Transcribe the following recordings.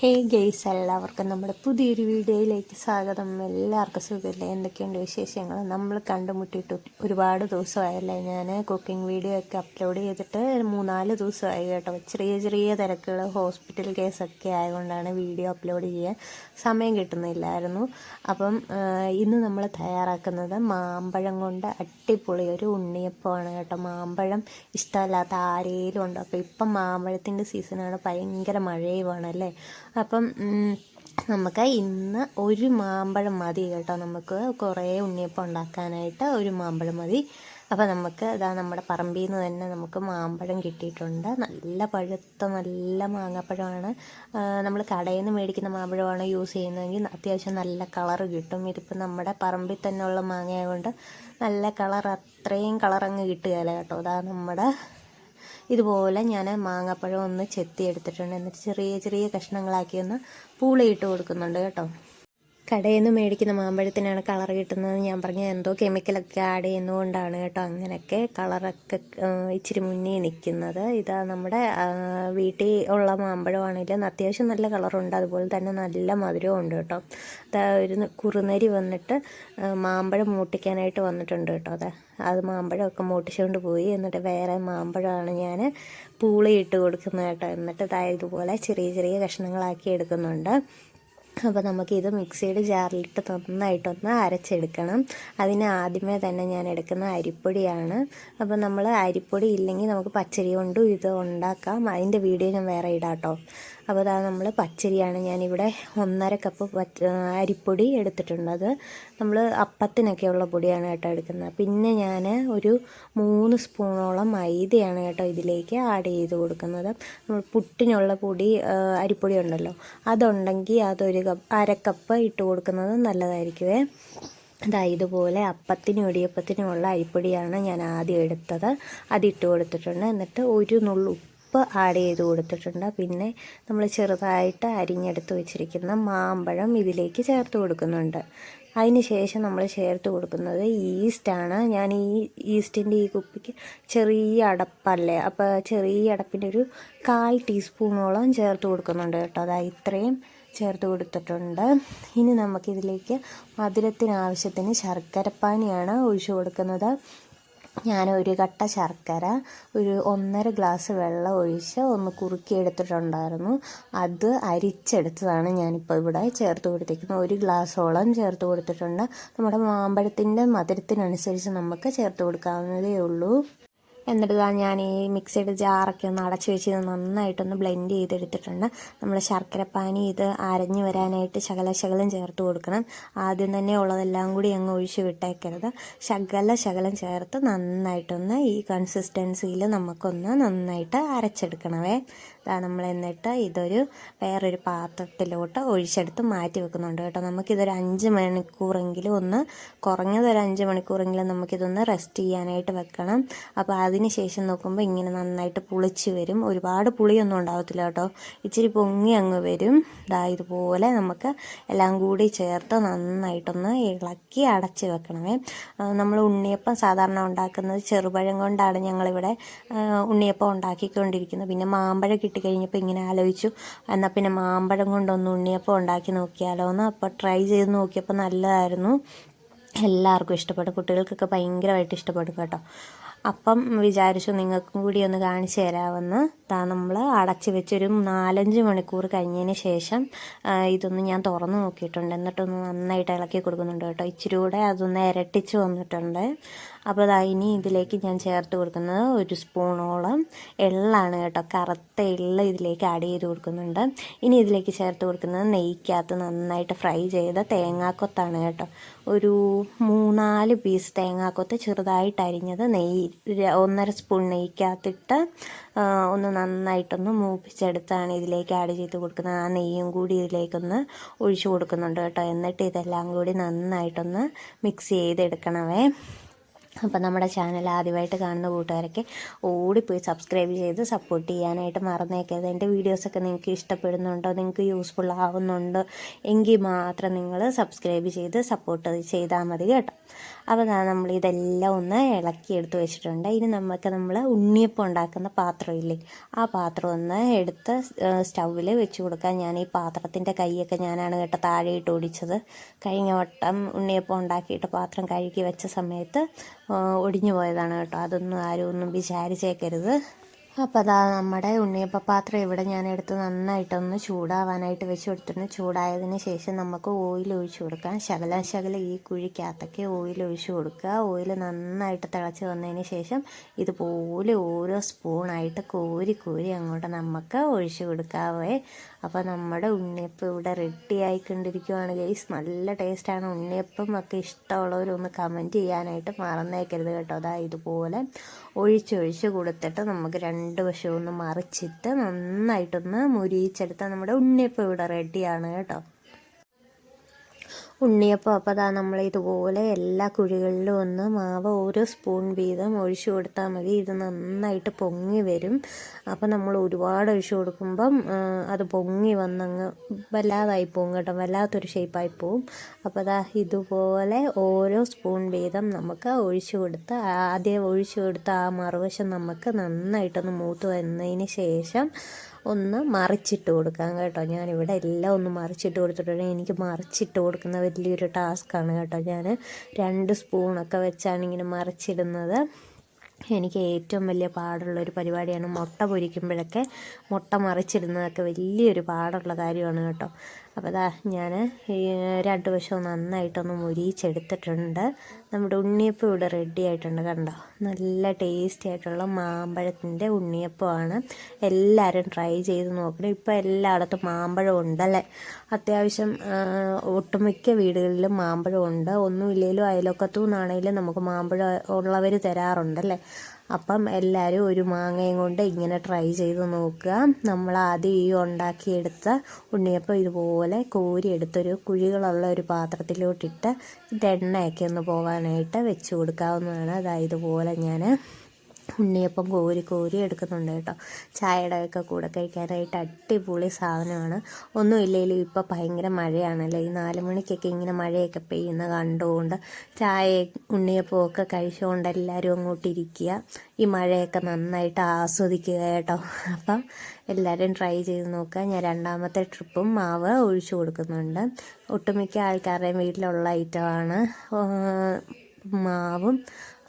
ഹേ guys എല്ലാവർക്കും നമ്മുടെ പുതിയൊരു വീഡിയോയിലേക്ക് സ്വാഗതം. എല്ലാവർക്കും സുഖമില്ലേ? എന്തൊക്കെയുണ്ട് വിശേഷങ്ങൾ? നമ്മൾ കണ്ടുമുട്ടിയിട്ട് ഒരുപാട് ദിവസമായല്ലേ? ഞാൻ കുക്കിംഗ് വീഡിയോ ഒക്കെ അപ്ലോഡ് ചെയ്തിട്ട് മൂന്നാൽ ദിവസമായി കേട്ടോ. ചെറിയ ചെറിയ തിരക്കുകൾ ഹോസ്പിറ്റൽ കേസൊക്കെ ആയതുകൊണ്ടാണ് വീഡിയോ അപ്ലോഡ് ചെയ്യാൻ സമയം കിട്ടുന്നില്ലായിരുന്നു. അപ്പം ഇന്ന് നമ്മൾ തയ്യാറാക്കുന്നത് മാമ്പഴം കൊണ്ട് അടിപൊളി ഒരു ഉണ്ണിയപ്പമാണ് കേട്ടോ. മാമ്പഴം ഇഷ്ടമല്ലാത്ത ആരേലും ഉണ്ടോ? അപ്പോൾ ഇപ്പം മാമ്പഴത്തിന്റെ സീസണാണ് ഭയങ്കര മഴയുമാണല്ലേ അപ്പം നമുക്ക് ഇന്ന് ഒരു മാമ്പഴം മതി കേട്ടോ. നമുക്ക് കുറേ ഉണ്ണിയപ്പം ഉണ്ടാക്കാനായിട്ട് ഒരു മാമ്പഴം മതി. അപ്പോൾ നമുക്ക് ഇതാ നമ്മുടെ പറമ്പിൽ നിന്ന് തന്നെ നമുക്ക് മാമ്പഴം കിട്ടിയിട്ടുണ്ട്. നല്ല പഴുത്ത നല്ല മാങ്ങാപ്പഴമാണ്. നമ്മൾ കടയിൽ നിന്ന് മേടിക്കുന്ന മാമ്പഴമാണ് യൂസ് ചെയ്യുന്നതെങ്കിൽ അത്യാവശ്യം നല്ല കളർ കിട്ടും. ഇതിപ്പോൾ നമ്മുടെ പറമ്പിൽ തന്നെയുള്ള മാങ്ങയായതുകൊണ്ട് നല്ല കളർ അത്രയും കളർ അങ്ങ് കേട്ടോ. ഇതാ നമ്മുടെ ഇതുപോലെ ഞാൻ മാങ്ങാപ്പഴം ഒന്ന് ചെത്തി എടുത്തിട്ടുണ്ട്. എന്നിട്ട് ചെറിയ ചെറിയ കഷ്ണങ്ങളാക്കി ഒന്ന് പൂളിയിട്ട് കൊടുക്കുന്നുണ്ട് കേട്ടോ. കടയിൽ നിന്ന് മേടിക്കുന്ന മാമ്പഴത്തിനാണ് കളർ കിട്ടുന്നത് ഞാൻ പറഞ്ഞ. എന്തോ കെമിക്കലൊക്കെ ആഡ് ചെയ്യുന്നതുകൊണ്ടാണ് കേട്ടോ അങ്ങനെയൊക്കെ കളറൊക്കെ ഇച്ചിരി മുന്നേ നിൽക്കുന്നത്. ഇതാ നമ്മുടെ വീട്ടിൽ ഉള്ള മാമ്പഴമാണെങ്കിലും അത്യാവശ്യം നല്ല കളറുണ്ട് അതുപോലെ തന്നെ നല്ല മധുരവും ഉണ്ട് കേട്ടോ. അതാ ഒരു കുറുനരി വന്നിട്ട് മാമ്പഴം മൂട്ടിക്കാനായിട്ട് വന്നിട്ടുണ്ട് കേട്ടോ. അതെ അത് മാമ്പഴമൊക്കെ മൂട്ടിച്ചുകൊണ്ട് പോയി. എന്നിട്ട് വേറെ മാമ്പഴമാണ് ഞാൻ പൂളി ഇട്ട് കൊടുക്കുന്നത് കേട്ടോ. എന്നിട്ട് ഇതാ ഇതുപോലെ ചെറിയ ചെറിയ കഷ്ണങ്ങളാക്കി എടുക്കുന്നുണ്ട്. അപ്പോൾ നമുക്കിത് മിക്സിയുടെ ജാറിലിട്ട് നന്നായിട്ടൊന്ന് അരച്ചെടുക്കണം. അതിന് ആദ്യമേ തന്നെ ഞാൻ എടുക്കുന്ന അരിപ്പൊടിയാണ്. അപ്പോൾ നമ്മൾ അരിപ്പൊടി ഇല്ലെങ്കിൽ നമുക്ക് പച്ചരി കൊണ്ടും ഇത് ഉണ്ടാക്കാം. അതിന്റെ വീഡിയോ ഞാൻ വേറെ ഇടാം കേട്ടോ അപ്പോൾ അതാ നമ്മൾ പച്ചരിയാണ് ഞാനിവിടെ ഒന്നര കപ്പ് അരിപ്പൊടി എടുത്തിട്ടുണ്ട് അത് നമ്മൾ അപ്പത്തിനൊക്കെയുള്ള പൊടിയാണ് കേട്ടോ എടുക്കുന്നത്. പിന്നെ ഞാൻ ഒരു മൂന്ന് സ്പൂണോളം മൈദയാണ് കേട്ടോ ഇതിലേക്ക് ആഡ് ചെയ്ത് കൊടുക്കുന്നത്. നമ്മൾ പുട്ടിനുള്ള പൊടി അരിപ്പൊടി ഉണ്ടല്ലോ അതുണ്ടെങ്കിൽ അതൊരു കപ്പ് അരക്കപ്പ് കപ്പ് ഇട്ട് കൊടുക്കുന്നത് നല്ലതായിരിക്കുമേ അതാ ഇതുപോലെ അപ്പത്തിനും ഇടിയപ്പത്തിനുമുള്ള അരിപ്പൊടിയാണ് ഞാൻ ആദ്യം എടുത്തത്. അതിട്ട് കൊടുത്തിട്ടുണ്ട്. എന്നിട്ട് ഒരു നുള്ളു ഉപ്പ് ആഡ് ചെയ്ത് കൊടുത്തിട്ടുണ്ട്. പിന്നെ നമ്മൾ ചെറുതായിട്ട് അരിഞ്ഞെടുത്ത് വെച്ചിരിക്കുന്ന മാമ്പഴം ഇതിലേക്ക് ചേർത്ത് കൊടുക്കുന്നുണ്ട്. അതിന് ശേഷം നമ്മൾ ചേർത്ത് കൊടുക്കുന്നത് ഈസ്റ്റാണ് ഞാൻ ഈ ഈസ്റ്റിന്റെ ഈ കുപ്പിക്ക് ചെറിയ അടപ്പല്ലേ? അപ്പോൾ ചെറിയ അടപ്പിന്റെ ഒരു കാൽ ടീസ്പൂണോളം ചേർത്ത് കൊടുക്കുന്നുണ്ട് കേട്ടോ. അതാ ഇത്രയും ചേർത്ത് കൊടുത്തിട്ടുണ്ട്. ഇനി നമുക്കിതിലേക്ക് മധുരത്തിന് ആവശ്യത്തിന് ശർക്കരപ്പാനിയാണ് ഒഴിച്ചു കൊടുക്കുന്നത്. ഞാൻ ഒരു കട്ട ശർക്കര ഒരു ഒന്നര ഗ്ലാസ് വെള്ളം ഒഴിച്ച് ഒന്ന് കുറുക്കി എടുത്തിട്ടുണ്ടായിരുന്നു. അത് അരിച്ചെടുത്തതാണ് ഞാനിപ്പോൾ ഇവിടെ ചേർത്ത് കൊടുത്തിരിക്കുന്നത്. ഒരു ഗ്ലാസ്സോളം ചേർത്ത് കൊടുത്തിട്ടുണ്ട്. നമ്മുടെ മാമ്പഴത്തിന്റെ മധുരത്തിനനുസരിച്ച് നമുക്ക് ചേർത്ത് കൊടുക്കാവുന്നതേ ഉള്ളൂ. എന്നിട്ട് ഞാൻ ഈ മിക്സിയുടെ ജാറൊക്കെ ഒന്ന് അടച്ച് വെച്ച് ഇത് നന്നായിട്ടൊന്ന് ബ്ലെൻഡ് ചെയ്തെടുത്തിട്ടുണ്ട്. നമ്മൾ ശർക്കരപ്പാനി ഇത് അരഞ്ഞു വരാനായിട്ട് ശകല ശകലം ചേർത്ത് കൊടുക്കണം. ആദ്യം തന്നെ ഉള്ളതെല്ലാം കൂടി അങ്ങ് ഒഴിച്ച് വിട്ടേക്കരുത്. ശകല ശകലം ചേർത്ത് നന്നായിട്ടൊന്ന് ഈ കൺസിസ്റ്റൻസിയിൽ നമുക്കൊന്ന് നന്നായിട്ട് അരച്ചെടുക്കണമേ ഇതാ നമ്മൾ എന്നിട്ട് ഇതൊരു വേറൊരു പാത്രത്തിലോട്ട് ഒഴിച്ചെടുത്ത് മാറ്റി വെക്കുന്നുണ്ട് കേട്ടോ. നമുക്കിതൊരു അഞ്ച് മണിക്കൂറെങ്കിലും ഒന്ന് കുറഞ്ഞത് ഒരു അഞ്ച് മണിക്കൂറെങ്കിലും നമുക്കിതൊന്ന് റെസ്റ്റ് ചെയ്യാനായിട്ട് വെക്കണം. അപ്പോൾ അതിന് ശേഷം നോക്കുമ്പോൾ ഇങ്ങനെ നന്നായിട്ട് പുളിച്ച് വരും. ഒരുപാട് പുളിയൊന്നും ഉണ്ടാകത്തില്ല കേട്ടോ. ഇച്ചിരി പൊങ്ങി അങ്ങ് വരും. ഇതാ ഇതുപോലെ നമുക്ക് എല്ലാം കൂടി ചേർത്ത് നന്നായിട്ടൊന്ന് ഇളക്കി അടച്ച് വെക്കണമേ. നമ്മൾ ഉണ്ണിയപ്പം സാധാരണ ഉണ്ടാക്കുന്നത് ചെറുപഴം കൊണ്ടാണ് ഞങ്ങളിവിടെ ഉണ്ണിയപ്പം ഉണ്ടാക്കിക്കൊണ്ടിരിക്കുന്നത്. പിന്നെ മാമ്പഴം കിട്ടിക്കഴിഞ്ഞപ്പോൾ ഇങ്ങനെ ആലോചിച്ചു. എന്നാൽ പിന്നെ മാമ്പഴം കൊണ്ടൊന്ന് ഉണ്ണിയപ്പം ഉണ്ടാക്കി നോക്കിയാലോ എന്ന് അപ്പോൾ ട്രൈ ചെയ്ത് നോക്കിയപ്പോൾ നല്ലതായിരുന്നു. എല്ലാവർക്കും ഇഷ്ടപ്പെടും കുട്ടികൾക്കൊക്കെ ഭയങ്കരമായിട്ട് ഇഷ്ടപ്പെടും കേട്ടോ. അപ്പം വിചാരിച്ചു നിങ്ങൾക്കും കൂടി ഒന്ന് കാണിച്ചു തരാമെന്ന്. താ നമ്മൾ അടച്ച് വെച്ചൊരു നാലഞ്ച് മണിക്കൂർ കഴിഞ്ഞതിന് ശേഷം ഇതൊന്ന് ഞാൻ തുറന്ന് നോക്കിയിട്ടുണ്ട്. എന്നിട്ടൊന്ന് നന്നായിട്ട് ഇളക്കി കൊടുക്കുന്നുണ്ട് കേട്ടോ. ഇച്ചിരി കൂടെ അതൊന്ന് ഇരട്ടിച്ച് വന്നിട്ടുണ്ട്. അപ്പോൾ അതാ ഇനി ഇതിലേക്ക് ഞാൻ ചേർത്ത് കൊടുക്കുന്നത് ഒരു സ്പൂണോളം എള്ളാണ് കേട്ടോ. കറുത്ത എള്ള് ഇതിലേക്ക് ആഡ് ചെയ്ത് കൊടുക്കുന്നുണ്ട്. ഇനി ഇതിലേക്ക് ചേർത്ത് കൊടുക്കുന്നത് നെയ്ക്കകത്ത് നന്നായിട്ട് ഫ്രൈ ചെയ്ത തേങ്ങാക്കൊത്താണ് കേട്ടോ. ഒരു മൂന്നാൽ പീസ് തേങ്ങാക്കൊത്ത് ചെറുതായിട്ട് അരിഞ്ഞത് നെയ്യ് ഒന്നര സ്പൂൺ നെയ്ക്കകത്തിട്ട് ഒന്ന് നന്നായിട്ടൊന്ന് മൂപ്പിച്ചെടുത്താണ് ഇതിലേക്ക് ആഡ് ചെയ്ത് കൊടുക്കുന്നത്. ആ നെയ്യും കൂടി ഇതിലേക്കൊന്ന് ഒഴിച്ചു കൊടുക്കുന്നുണ്ട് കേട്ടോ. എന്നിട്ട് ഇതെല്ലാം കൂടി നന്നായിട്ടൊന്ന് മിക്സ് ചെയ്തെടുക്കണമേ. അപ്പം നമ്മുടെ ചാനൽ ആദ്യമായിട്ട് കാണുന്ന കൂട്ടുകാരൊക്കെ ഓടിപ്പോയി സബ്സ്ക്രൈബ് ചെയ്ത് സപ്പോർട്ട് ചെയ്യാനായിട്ട് മറന്നേക്കരുത്. എന്റെ വീഡിയോസൊക്കെ നിങ്ങൾക്ക് ഇഷ്ടപ്പെടുന്നുണ്ടോ? നിങ്ങൾക്ക് യൂസ്ഫുൾ ആവുന്നുണ്ടോ? എങ്കിൽ മാത്രം നിങ്ങൾ സബ്സ്ക്രൈബ് ചെയ്ത് സപ്പോർട്ട് ചെയ്താൽ മതി കേട്ടോ. അപ്പോൾ നമ്മൾ ഇതെല്ലാം ഒന്ന് ഇളക്കി എടുത്ത് വെച്ചിട്ടുണ്ട്. ഇനി നമുക്ക് നമ്മൾ ഉണ്ണിയപ്പം ഉണ്ടാക്കുന്ന പാത്രമില്ലേ ആ പാത്രം ഒന്ന് എടുത്ത് സ്റ്റൗവിൽ വെച്ച് കൊടുക്കാൻ ഞാൻ ഈ പാത്രത്തിന്റെ കൈയൊക്കെ ഞാനാണ് കേട്ടോ താഴെ ഇട്ട് ഒടിച്ചത്. കഴിഞ്ഞ വട്ടം ഉണ്ണിയപ്പം ഉണ്ടാക്കിയിട്ട് പാത്രം കഴുകി വെച്ച സമയത്ത് ഒടിഞ്ഞു പോയതാണ് കേട്ടോ. അതൊന്നും ആരും ഒന്നും വിചാരിച്ചേക്കരുത്. അപ്പോൾ അതാ നമ്മുടെ ഉണ്ണിയപ്പ പാത്രം ഇവിടെ ഞാൻ എടുത്ത് നന്നായിട്ടൊന്ന് ചൂടാവാനായിട്ട് വെച്ച് കൊടുത്തിട്ടുണ്ട്. ചൂടായതിന് ശേഷം നമുക്ക് ഓയിൽ ഒഴിച്ച് കൊടുക്കാം. ശകല ശകല ഈ കുഴിക്കകത്തൊക്കെ ഓയിൽ ഒഴിച്ച് കൊടുക്കുക. ഓയിൽ നന്നായിട്ട് തിളച്ച് വന്നതിന് ശേഷം ഇതുപോലെ ഓരോ സ്പൂണായിട്ട് കോരി കോരി അങ്ങോട്ട് നമുക്ക് ഒഴിച്ച് കൊടുക്കാവേ. അപ്പോൾ നമ്മുടെ ഉണ്ണിയപ്പം ഇവിടെ റെഡി ആയിക്കൊണ്ടിരിക്കുവാണ് ഗൈസ് നല്ല ടേസ്റ്റാണ് ഉണ്ണിയപ്പം ഒക്കെ ഇഷ്ടമുള്ളവരൊന്ന് കമന്റ് ചെയ്യാനായിട്ട് മറന്നേക്കരുത് കേട്ടോ. അതാ ഇതുപോലെ ഒഴിച്ചൊഴിച്ച് കൊടുത്തിട്ട് നമുക്ക് രണ്ട് വശവും ഒന്ന് മറിച്ചിട്ട് നന്നായിട്ടൊന്ന് മുരിയിച്ചെടുത്താൽ നമ്മുടെ ഉണ്ണിയപ്പം ഇവിടെ റെഡിയാണ് കേട്ടോ. ഉണ്ണിയപ്പം. അപ്പോൾ അതാ നമ്മൾ ഇതുപോലെ എല്ലാ കുഴികളിലും ഒന്ന് മാവ് ഓരോ സ്പൂൺ വീതം ഒഴിച്ചു കൊടുത്താൽ മതി. ഇത് നന്നായിട്ട് പൊങ്ങി വരും. അപ്പോൾ നമ്മൾ ഒരുപാട് ഒഴിച്ചു കൊടുക്കുമ്പം അത് പൊങ്ങി വന്നങ്ങ് വല്ലാതായി പോകും കേട്ടോ. വല്ലാത്തൊരു ഷേപ്പായി പോവും. അപ്പോൾ അതാ ഇതുപോലെ ഓരോ സ്പൂൺ വീതം നമുക്ക് ഒഴിച്ചു കൊടുത്ത് ആദ്യം ഒഴിച്ചു കൊടുത്ത ആ മറുവശം നമുക്ക് നന്നായിട്ടൊന്ന് മൂത്ത് വന്നതിന് ശേഷം ഒന്ന് മറിച്ചിട്ട് കൊടുക്കാം കേട്ടോ. ഞാനിവിടെ എല്ലാം ഒന്ന് മറിച്ചിട്ട് കൊടുത്തിട്ടുണ്ട്. എനിക്ക് മറിച്ചിട്ട് കൊടുക്കുന്ന വലിയൊരു ടാസ്ക്കാണ് കേട്ടോ. ഞാൻ രണ്ട് സ്പൂണൊക്കെ വെച്ചാണ് ഇങ്ങനെ മറിച്ചിടുന്നത്. എനിക്ക് ഏറ്റവും വലിയ പാടുള്ള ഒരു പരിപാടിയാണ് മുട്ട പൊരിക്കുമ്പോഴൊക്കെ മുട്ട മറിച്ചിടുന്നതൊക്കെ വലിയൊരു പാടുള്ള കാര്യമാണ് കേട്ടോ. അപ്പോൾ അതാ ഞാൻ രണ്ട് വശവും നന്നായിട്ടൊന്ന് മുരിച്ചെടുത്തിട്ടുണ്ട് നമ്മുടെ ഉണ്ണിയപ്പം ഇവിടെ റെഡി ആയിട്ടുണ്ട് കണ്ടോ? നല്ല ടേസ്റ്റി ആയിട്ടുള്ള മാമ്പഴത്തിന്റെ ഉണ്ണിയപ്പമാണ്. എല്ലാവരും ട്രൈ ചെയ്ത് നോക്കണം. ഇപ്പോൾ എല്ലായിടത്തും മാമ്പഴം ഉണ്ടല്ലേ? അത്യാവശ്യം ഒട്ടുമിക്ക വീടുകളിലും മാമ്പഴം ഉണ്ട്. ഒന്നുമില്ലെങ്കിലും അയലൊക്കത്തു നിന്നാണെങ്കിലും നമുക്ക് മാമ്പഴം ഉള്ളവർ തരാറുണ്ടല്ലേ? അപ്പം എല്ലാവരും ഒരു മാങ്ങയും കൊണ്ട് ഇങ്ങനെ ട്രൈ ചെയ്ത് നോക്കുക. നമ്മൾ ആദ്യം ഈ ഉണ്ടാക്കിയെടുത്ത ഉണ്ണിയപ്പം ഇതുപോലെ കോരി എടുത്തൊരു കുഴികളുള്ള ഒരു പാത്രത്തിലോട്ടിട്ട് ഇത് എണ്ണയൊക്കെ ഒന്ന് പോകാനായിട്ട് വെച്ച് കൊടുക്കാവുന്നതാണ്. അതായത് ഇതുപോലെ ഞാൻ ഉണ്ണിയപ്പം കോരി കോരി എടുക്കുന്നുണ്ട് കേട്ടോ. ചായയുടെ ഒക്കെ കൂടെ കഴിക്കാനായിട്ട് അടിപൊളി സാധനമാണ്. ഒന്നും ഇല്ലെങ്കിലും ഇപ്പോൾ ഭയങ്കര മഴയാണല്ലോ? ഈ നാല് മണിക്കൊക്കെ ഇങ്ങനെ മഴയൊക്കെ പെയ്യുന്ന കണ്ടുകൊണ്ട് ചായ ഉണ്ണിയപ്പം ഒക്കെ കഴിച്ചുകൊണ്ട് എല്ലാവരും അങ്ങോട്ട് ഇരിക്കുക. ഈ മഴയൊക്കെ നന്നായിട്ട് ആസ്വദിക്കുക കേട്ടോ. അപ്പം എല്ലാവരും ട്രൈ ചെയ്ത് നോക്കുക. ഞാൻ രണ്ടാമത്തെ ട്രിപ്പും മാവ് ഒഴിച്ചു കൊടുക്കുന്നുണ്ട്. ഒട്ടുമിക്ക ആൾക്കാരുടെയും വീട്ടിലുള്ള ഐറ്റമാണ്. മാവും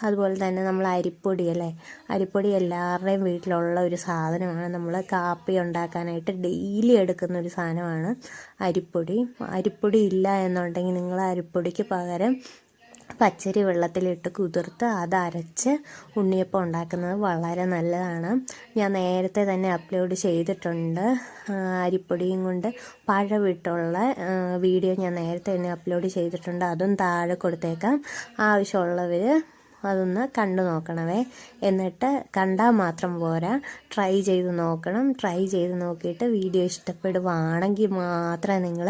അതുപോലെ തന്നെ നമ്മൾ അരിപ്പൊടി അല്ലേ? അരിപ്പൊടി എല്ലാവരുടെയും വീട്ടിലുള്ള ഒരു സാധനമാണ്. നമ്മൾ കാപ്പി ഉണ്ടാക്കാനായിട്ട് ഡെയിലി എടുക്കുന്ന ഒരു സാധനമാണ് അരിപ്പൊടി. അരിപ്പൊടി ഇല്ല എന്നുണ്ടെങ്കിൽ നിങ്ങൾ അരിപ്പൊടിക്ക് പകരം പച്ചരി വെള്ളത്തിലിട്ട് കുതിർത്ത് അതരച്ച് ഉണ്ണിയപ്പം ഉണ്ടാക്കുന്നത് വളരെ നല്ലതാണ്. ഞാൻ നേരത്തെ തന്നെ അപ്ലോഡ് ചെയ്തിട്ടുണ്ട്. അരിപ്പൊടിയും കൊണ്ട് പഴവിട്ടുള്ള വീഡിയോ ഞാൻ നേരത്തെ തന്നെ അപ്ലോഡ് ചെയ്തിട്ടുണ്ട്. അതും താഴെ കൊടുത്തേക്കാം. ആവശ്യമുള്ളവർ അതൊന്ന് കണ്ടു നോക്കണമേ എന്നിട്ട് കണ്ടാൽ മാത്രം പോരാ. ട്രൈ ചെയ്ത് നോക്കണം. ട്രൈ ചെയ്ത് നോക്കിയിട്ട് വീഡിയോ ഇഷ്ടപ്പെടുവാണെങ്കിൽ മാത്രം നിങ്ങൾ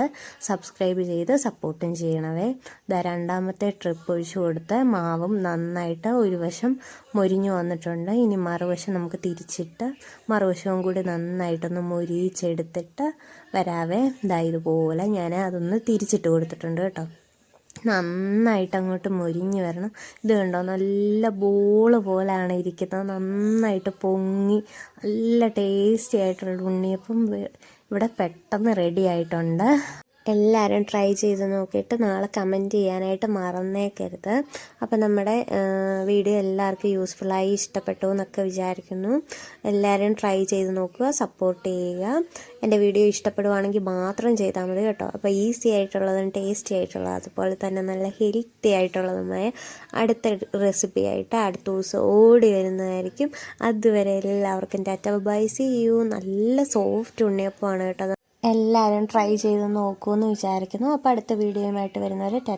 സബ്സ്ക്രൈബ് ചെയ്ത് സപ്പോർട്ടും ചെയ്യണവേ. ഇതാ രണ്ടാമത്തെ ട്രിപ്പ് ഒഴിച്ചു കൊടുത്ത് മാവും നന്നായിട്ട് ഒരു വശം മൊരിഞ്ഞു വന്നിട്ടുണ്ട്. ഇനി മറുവശം നമുക്ക് തിരിച്ചിട്ട് മറുവശവും കൂടി നന്നായിട്ടൊന്ന് മൊരിയിച്ചെടുത്തിട്ട് വരാവേ. ഇതാ ഇതുപോലെ ഞാൻ അതൊന്ന് തിരിച്ചിട്ട് കൊടുത്തിട്ടുണ്ട് കേട്ടോ. നന്നായിട്ട് അങ്ങോട്ട് മൊരിഞ്ഞ് വരണം. ഇത് കണ്ടോ? നല്ല ബോൾ പോലെയാണ് ഇരിക്കുന്നത്. നന്നായിട്ട് പൊങ്ങി നല്ല ടേസ്റ്റി ആയിട്ടുള്ള ഉണ്ണിയപ്പം ഇവിടെ പെട്ടെന്ന് റെഡി ആയിട്ടുണ്ട്. എല്ലാവരും ട്രൈ ചെയ്ത് നോക്കിയിട്ട് നാളെ കമന്റ് ചെയ്യാനായിട്ട് മറന്നേക്കരുത്. അപ്പോൾ നമ്മുടെ വീഡിയോ എല്ലാവർക്കും യൂസ്ഫുള്ളായി ഇഷ്ടപ്പെട്ടു എന്നൊക്കെ വിചാരിക്കുന്നു. എല്ലാവരും ട്രൈ ചെയ്ത് നോക്കുക സപ്പോർട്ട് ചെയ്യുക. എന്റെ വീഡിയോ ഇഷ്ടപ്പെടുവാണെങ്കിൽ മാത്രം ചെയ്താൽ മതി കേട്ടോ. അപ്പോൾ ഈസി ആയിട്ടുള്ളതും ടേസ്റ്റി ആയിട്ടുള്ളതും അതുപോലെ തന്നെ നല്ല ഹെൽത്തി ആയിട്ടുള്ളതുമായ അടുത്ത റെസിപ്പി ആയിട്ട് അടുത്ത ദിവസം ഓടി വരുന്നതായിരിക്കും. അതുവരെ എല്ലാവർക്കും ടാറ്റ ബൈ സി യു. നല്ല സോഫ്റ്റ് ഉണ്ണിയപ്പമാണ് കേട്ടോ. എല്ലാവരും ട്രൈ ചെയ്ത് നോക്കുമെന്ന് വിചാരിക്കുന്നു. അപ്പോൾ അടുത്ത വീഡിയോയുമായിട്ട് വരുന്നവരെ ടാറ്റ.